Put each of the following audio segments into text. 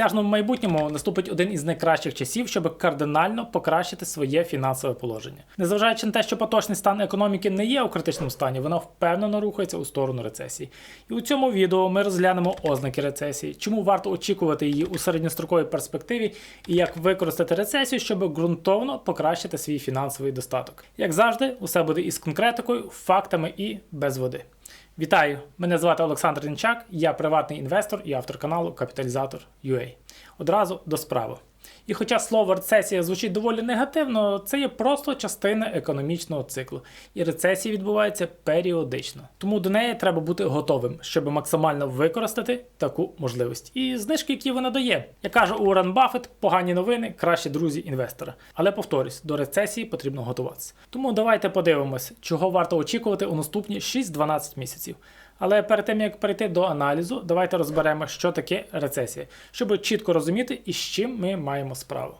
осяжному майбутньому наступить один із найкращих часів, щоб кардинально покращити своє фінансове положення. Незважаючи на те, що поточний стан економіки не є у критичному стані, вона впевнено рухається у сторону рецесії. І у цьому відео ми розглянемо ознаки рецесії, чому варто очікувати її у середньостроковій перспективі і як використати рецесію, щоб ґрунтовно покращити свій фінансовий достаток. Як завжди, усе буде із конкретикою, фактами і без води. Вітаю! Мене звати Олександр Дінчак. я приватний інвестор і автор каналу Капіталізатор UA. Одразу до справи. І хоча слово рецесія звучить доволі негативно, це є просто частина економічного циклу, і рецесії відбуваються періодично. Тому до неї треба бути готовим, щоб максимально використати таку можливість. І знижки, які вона дає. Як каже Уоррен Баффет, погані новини кращі друзі інвестора. Але повторюсь, до рецесії потрібно готуватися. Тому давайте подивимось, чого варто очікувати у наступні 6-12 місяців. Але перед тим як перейти до аналізу, давайте розберемо, що таке рецесія, щоб чітко розуміти, і з чим ми маємо справу.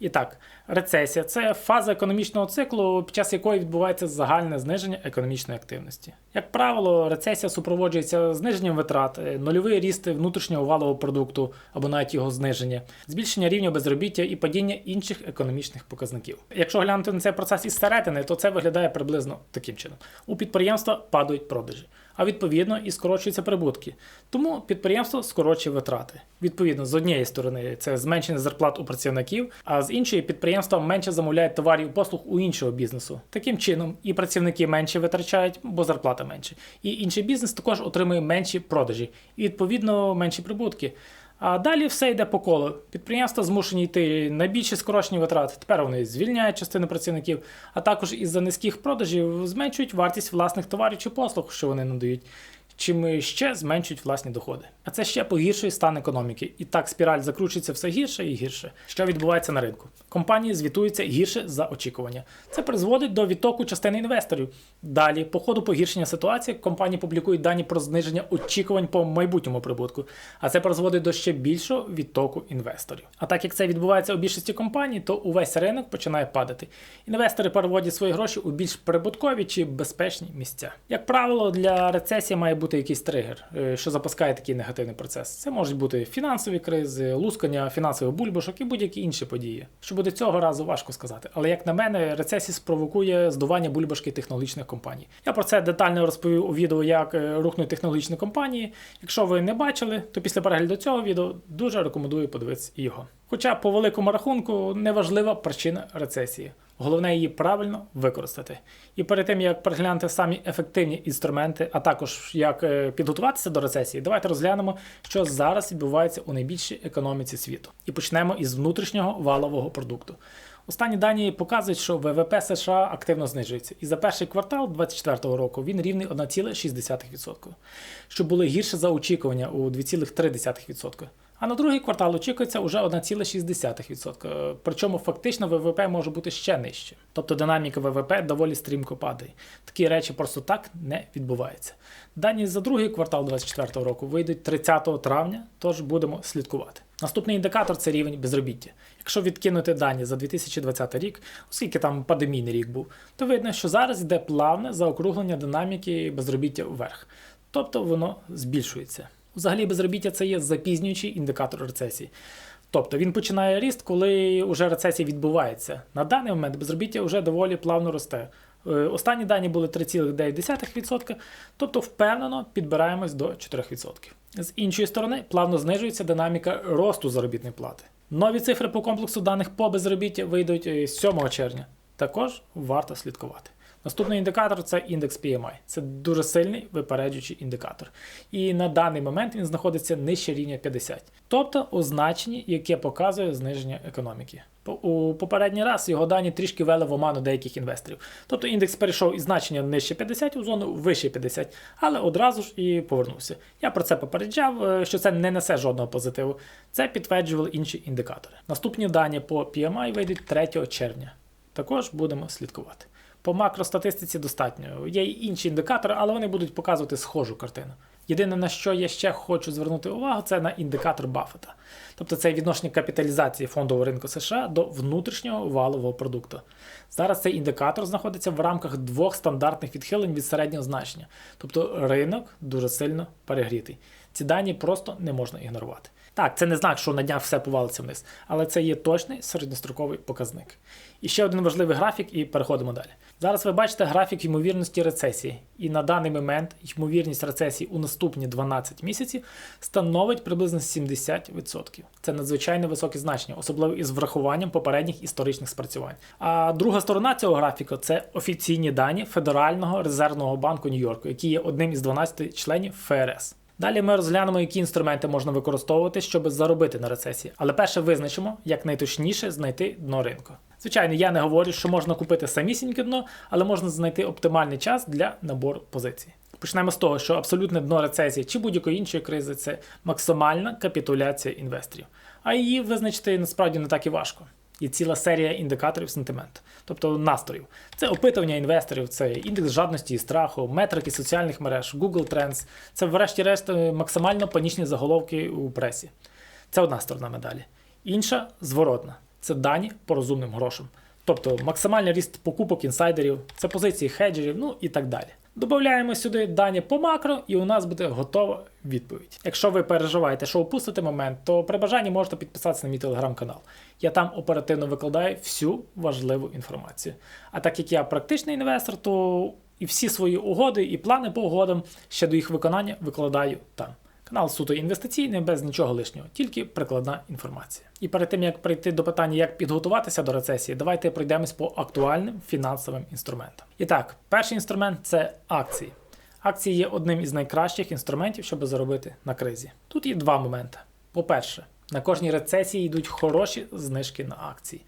І так, рецесія це фаза економічного циклу, під час якої відбувається загальне зниження економічної активності. Як правило, рецесія супроводжується зниженням витрат, е, нульовий ріст внутрішнього валового продукту або навіть його зниження, збільшення рівня безробіття і падіння інших економічних показників. Якщо глянути на цей процес із середини, то це виглядає приблизно таким чином: у підприємства падають продажі а відповідно і скорочуються прибутки. Тому підприємство скорочує витрати. Відповідно, з однієї сторони це зменшення зарплат у працівників, а з іншої підприємства менше замовляють товарів і послуг у іншого бізнесу. Таким чином, і працівники менше витрачають, бо зарплата менше. І інший бізнес також отримує менші продажі і відповідно менші прибутки. А далі все йде по колу. Підприємства змушені йти на більші скорочені витрати. Тепер вони звільняють частину працівників, а також із-за низьких продажів зменшують вартість власних товарів чи послуг, що вони надають чим ще зменшують власні доходи. А це ще погіршує стан економіки. І так спіраль закручується все гірше і гірше. Що відбувається на ринку? Компанії звітуються гірше за очікування. Це призводить до відтоку частини інвесторів. Далі, по ходу погіршення ситуації, компанії публікують дані про зниження очікувань по майбутньому прибутку, а це призводить до ще більшого відтоку інвесторів. А так як це відбувається у більшості компаній, то увесь ринок починає падати. Інвестори переводять свої гроші у більш прибуткові чи безпечні місця. Як правило, для рецесії має бути якийсь тригер, е, що запускає такий негативний процес. Це можуть бути фінансові кризи, лускання фінансових бульбашок і будь-які інші події. Що буде цього разу, важко сказати. Але як на мене, рецесія спровокує здування бульбашки технологічних компаній. Я про це детально розповів у відео, як е, рухнуть технологічні компанії. Якщо ви не бачили, то після перегляду цього відео дуже рекомендую подивитися його. Хоча по великому рахунку неважлива причина рецесії. Головне її правильно використати. І перед тим як переглянути самі ефективні інструменти, а також як е, підготуватися до рецесії, давайте розглянемо, що зараз відбувається у найбільшій економіці світу. І почнемо із внутрішнього валового продукту. Останні дані показують, що ВВП США активно знижується, і за перший квартал 2024 року він рівний 1,6%, що було гірше за очікування у 2,3%. А на другий квартал очікується вже 1,6%. Причому фактично ВВП може бути ще нижче. Тобто динаміка ВВП доволі стрімко падає. Такі речі просто так не відбуваються. Дані за другий квартал 2024 року вийдуть 30 травня, тож будемо слідкувати. Наступний індикатор це рівень безробіття. Якщо відкинути дані за 2020 рік, оскільки там пандемійний рік був, то видно, що зараз йде плавне заокруглення динаміки безробіття вверх. Тобто воно збільшується. Взагалі, безробіття це є запізнюючий індикатор рецесії. Тобто він починає ріст, коли вже рецесія відбувається. На даний момент безробіття вже доволі плавно росте. Е, останні дані були 3,9%, тобто впевнено підбираємось до 4%. З іншої сторони, плавно знижується динаміка росту заробітної плати. Нові цифри по комплексу даних по безробіття вийдуть 7 е, червня. Також варто слідкувати. Наступний індикатор це індекс PMI. Це дуже сильний випереджуючий індикатор. І на даний момент він знаходиться нижче рівня 50, тобто у значенні, яке показує зниження економіки. У попередній раз його дані трішки вели в оману деяких інвесторів. Тобто індекс перейшов із значення нижче 50 у зону вище 50, але одразу ж і повернувся. Я про це попереджав, е, що це не несе жодного позитиву. Це підтверджували інші індикатори. Наступні дані по PMI вийдуть 3 червня. Також будемо слідкувати. По макростатистиці достатньо. Є й інші індикатори, але вони будуть показувати схожу картину. Єдине, на що я ще хочу звернути увагу, це на індикатор Баффета. Тобто це відношення капіталізації фондового ринку США до внутрішнього валового продукту. Зараз цей індикатор знаходиться в рамках двох стандартних відхилень від середнього значення. Тобто ринок дуже сильно перегрітий. Ці дані просто не можна ігнорувати. Так, це не знак, що на днях все повалиться вниз, але це є точний середньостроковий показник. І ще один важливий графік, і переходимо далі. Зараз ви бачите графік ймовірності рецесії, і на даний момент ймовірність рецесії у наступні 12 місяців становить приблизно 70%. Це надзвичайно високе значення, особливо із врахуванням попередніх історичних спрацювань. А друга сторона цього графіку це офіційні дані Федерального резервного банку Нью-Йорку, який є одним із 12 членів ФРС. Далі ми розглянемо, які інструменти можна використовувати, щоб заробити на рецесії. Але перше визначимо, як найточніше знайти дно ринку. Звичайно, я не говорю, що можна купити самісіньке дно, але можна знайти оптимальний час для набору позицій. Почнемо з того, що абсолютне дно рецесії чи будь-якої іншої кризи це максимальна капітуляція інвесторів. А її визначити насправді не так і важко. Є ціла серія індикаторів сентименту, тобто настроїв. Це опитування інвесторів, це індекс жадності і страху, метрики соціальних мереж, Google Trends. Це, врешті-решт, максимально панічні заголовки у пресі. Це одна сторона медалі. Інша зворотна це дані по розумним грошам. Тобто максимальний ріст покупок інсайдерів, це позиції хеджерів, ну і так далі. Додаємо сюди дані по макро, і у нас буде готова відповідь. Якщо ви переживаєте, що опустите момент, то при бажанні можете підписатися на мій телеграм-канал. Я там оперативно викладаю всю важливу інформацію. А так як я практичний інвестор, то і всі свої угоди і плани по угодам ще до їх виконання викладаю там. Канал суто інвестиційний, без нічого лишнього, тільки прикладна інформація. І перед тим як прийти до питання, як підготуватися до рецесії, давайте пройдемось по актуальним фінансовим інструментам. І так, перший інструмент це акції. Акції є одним із найкращих інструментів, щоб заробити на кризі. Тут є два моменти. По-перше, на кожній рецесії йдуть хороші знижки на акції.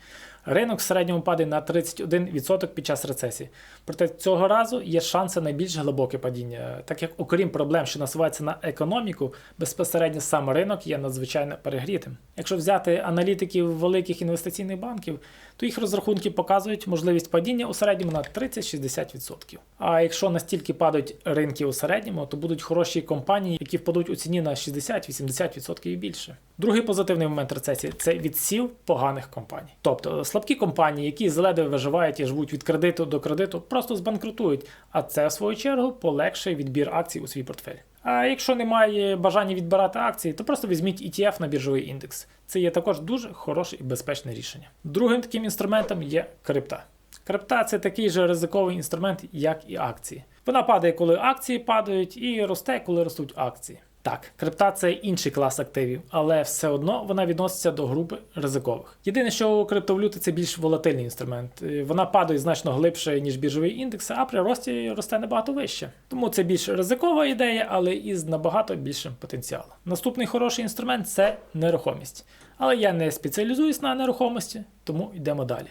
Ринок в середньому падає на 31% під час рецесії. Проте цього разу є шанси на більш глибоке падіння, так як, окрім проблем, що насуваються на економіку, безпосередньо сам ринок є надзвичайно перегрітим. Якщо взяти аналітиків великих інвестиційних банків, то їх розрахунки показують можливість падіння у середньому на 30-60%. А якщо настільки падають ринки у середньому, то будуть хороші компанії, які впадуть у ціні на 60-80% і більше. Другий позитивний момент рецесії це відсів поганих компаній. Тобто слабкі компанії, які зледве виживають і живуть від кредиту до кредиту, просто збанкрутують, а це в свою чергу полегшує відбір акцій у свій портфель. А якщо немає бажання відбирати акції, то просто візьміть ETF на біржовий індекс. Це є також дуже хороше і безпечне рішення. Другим таким інструментом є крипта. Крипта це такий же ризиковий інструмент, як і акції. Вона падає, коли акції падають, і росте, коли ростуть акції. Так, крипта це інший клас активів, але все одно вона відноситься до групи ризикових. Єдине, що криптовалюта це більш волатильний інструмент. Е, Вона падає значно глибше, ніж біржовий індекс, а при рості росте набагато вище. Тому це більш ризикова ідея, але із набагато більшим потенціалом. Наступний хороший інструмент це нерухомість. Але я не спеціалізуюсь на нерухомості, тому йдемо далі.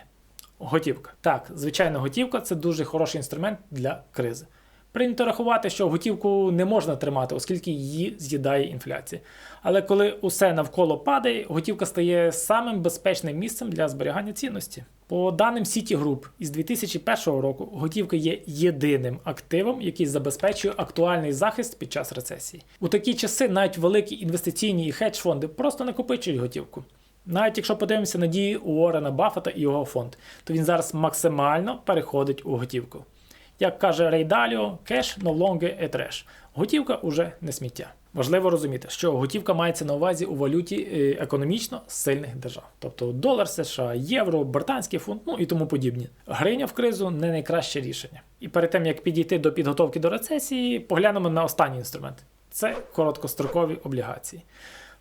Готівка. Так, звичайно, готівка це дуже хороший інструмент для кризи. Прийнято рахувати, що готівку не можна тримати, оскільки її з'їдає інфляція. Але коли усе навколо падає, готівка стає самим безпечним місцем для зберігання цінності. По даним Citigroup, із 2001 року готівка є єдиним активом, який забезпечує актуальний захист під час рецесії. У такі часи навіть великі інвестиційні і хедж-фонди просто накопичують готівку. Навіть якщо подивимося на дії Уоррена Баффета і його фонд, то він зараз максимально переходить у готівку. Як каже Рей Даліо, кеш no longer a trash. Готівка уже не сміття. Важливо розуміти, що готівка мається на увазі у валюті е, економічно сильних держав, тобто долар США, євро, британський фунт, ну і тому подібні. Гриня в кризу не найкраще рішення. І перед тим як підійти до підготовки до рецесії, поглянемо на останній інструмент це короткострокові облігації.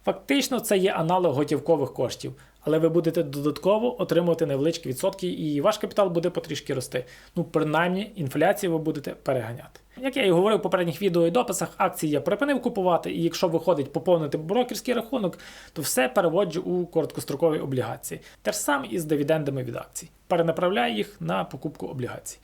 Фактично, це є аналог готівкових коштів, але ви будете додатково отримувати невеличкі відсотки, і ваш капітал буде потрішки рости. Ну, принаймні, інфляцію ви будете переганяти. Як я і говорив в попередніх відео і дописах, акції я припинив купувати, і якщо виходить поповнити брокерський рахунок, то все переводжу у короткострокові облігації. Те ж саме і дивідендами від акцій. Перенаправляю їх на покупку облігацій.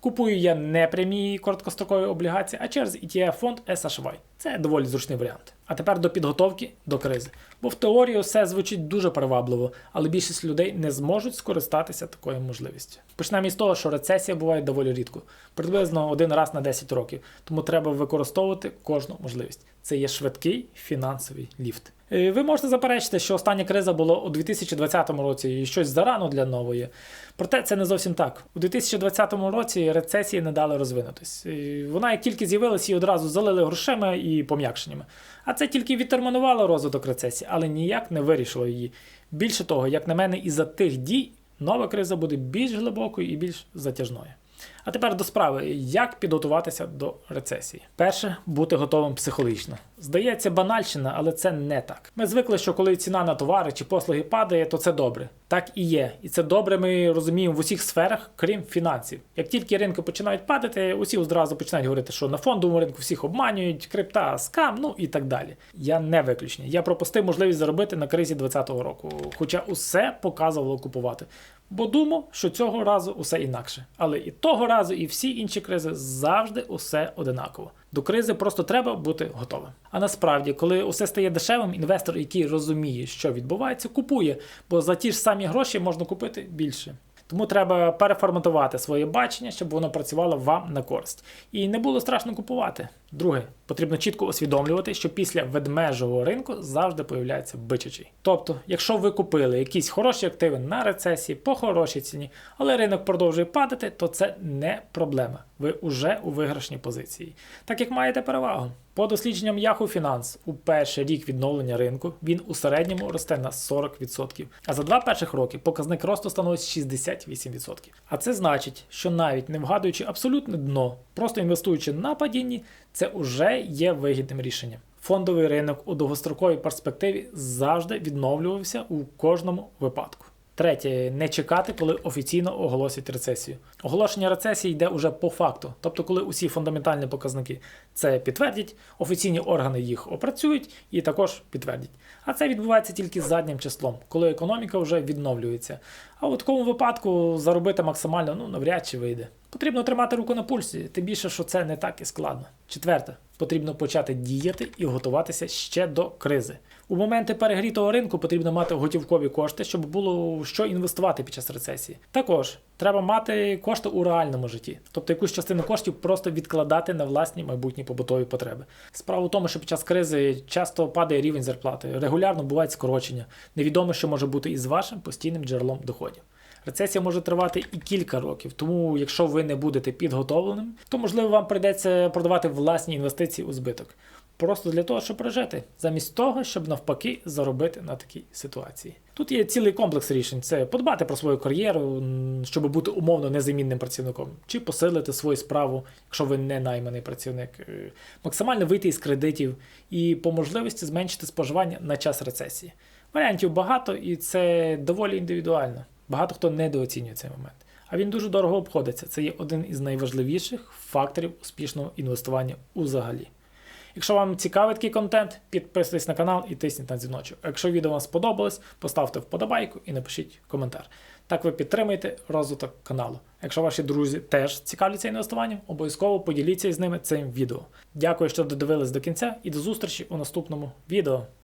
Купую я не прямі короткострокові облігації, а через ETF фонд SHY. Це доволі зручний варіант. А тепер до підготовки до кризи. Бо в теорії все звучить дуже привабливо, але більшість людей не зможуть скористатися такою можливістю. Почнемо із того, що рецесія буває доволі рідко, приблизно один раз на 10 років, тому треба використовувати кожну можливість. Це є швидкий фінансовий ліфт. Е, Ви можете заперечити, що остання криза була у 2020 році і щось зарано для нової. Проте це не зовсім так. У 2020 році рецесії не дали розвинутись. Е, Вона як тільки з'явилася, її одразу залили грошима і пом'якшеннями. А це тільки відтермінувало розвиток рецесії, але ніяк не вирішило її. Більше того, як на мене, із-за тих дій нова криза буде більш глибокою і більш затяжною. А тепер до справи, як підготуватися до рецесії. Перше, бути готовим психологічно. Здається, банальщина, але це не так. Ми звикли, що коли ціна на товари чи послуги падає, то це добре. Так і є. І це добре ми розуміємо в усіх сферах, крім фінансів. Як тільки ринки починають падати, усі одразу починають говорити, що на фондовому ринку всіх обманюють, крипта, скам, ну і так далі. Я не виключення. Я пропустив можливість заробити на кризі 2020 року, хоча усе показувало купувати. Бо думав, що цього разу усе інакше. Але і того разу, і всі інші кризи завжди усе одинаково. До кризи просто треба бути готовим. А насправді, коли усе стає дешевим, інвестор, який розуміє, що відбувається, купує, бо за ті ж самі гроші можна купити більше. Тому треба переформатувати своє бачення, щоб воно працювало вам на користь. І не було страшно купувати. Друге, потрібно чітко усвідомлювати, що після ведмежого ринку завжди появляється бичачий. Тобто, якщо ви купили якісь хороші активи на рецесії по хорошій ціні, але ринок продовжує падати, то це не проблема. Ви вже у виграшній позиції. Так як маєте перевагу. По дослідженням Yahoo Finance, у перший рік відновлення ринку він у середньому росте на 40%. А за два перших роки показник росту становить 68%. А це значить, що навіть не вгадуючи абсолютне дно, просто інвестуючи на падінні, це вже є вигідним рішенням. Фондовий ринок у довгостроковій перспективі завжди відновлювався у кожному випадку. Третє, не чекати, коли офіційно оголосять рецесію. Оголошення рецесії йде уже по факту, тобто, коли усі фундаментальні показники це підтвердять, офіційні органи їх опрацюють і також підтвердять. А це відбувається тільки заднім числом, коли економіка вже відновлюється. А у такому випадку заробити максимально ну навряд чи вийде. Потрібно тримати руку на пульсі, тим більше, що це не так і складно. Четверте, потрібно почати діяти і готуватися ще до кризи. У моменти перегрітого ринку потрібно мати готівкові кошти, щоб було що інвестувати під час рецесії. Також треба мати кошти у реальному житті, тобто якусь частину коштів просто відкладати на власні майбутні побутові потреби. Справа в тому, що під час кризи часто падає рівень зарплати, регулярно бувають скорочення. Невідомо, що може бути із вашим постійним джерелом доходів. Рецесія може тривати і кілька років, тому якщо ви не будете підготовленим, то можливо вам прийдеться продавати власні інвестиції у збиток. Просто для того, щоб прожити, замість того, щоб навпаки заробити на такій ситуації. Тут є цілий комплекс рішень: це подбати про свою кар'єру, щоб бути умовно незамінним працівником, чи посилити свою справу, якщо ви не найманий працівник, е, максимально вийти із кредитів і по можливості зменшити споживання на час рецесії. Варіантів багато, і це доволі індивідуально. Багато хто недооцінює цей момент. А він дуже дорого обходиться. Це є один із найважливіших факторів успішного інвестування узагалі. Якщо вам цікавий такий контент, підписуйтесь на канал і тисніть на дзвіночок. Якщо відео вам сподобалось, поставте вподобайку і напишіть коментар. Так ви підтримуєте розвиток каналу. Якщо ваші друзі теж цікавляться інвестуванням, обов'язково поділіться із ними цим відео. Дякую, що додивились до кінця, і до зустрічі у наступному відео.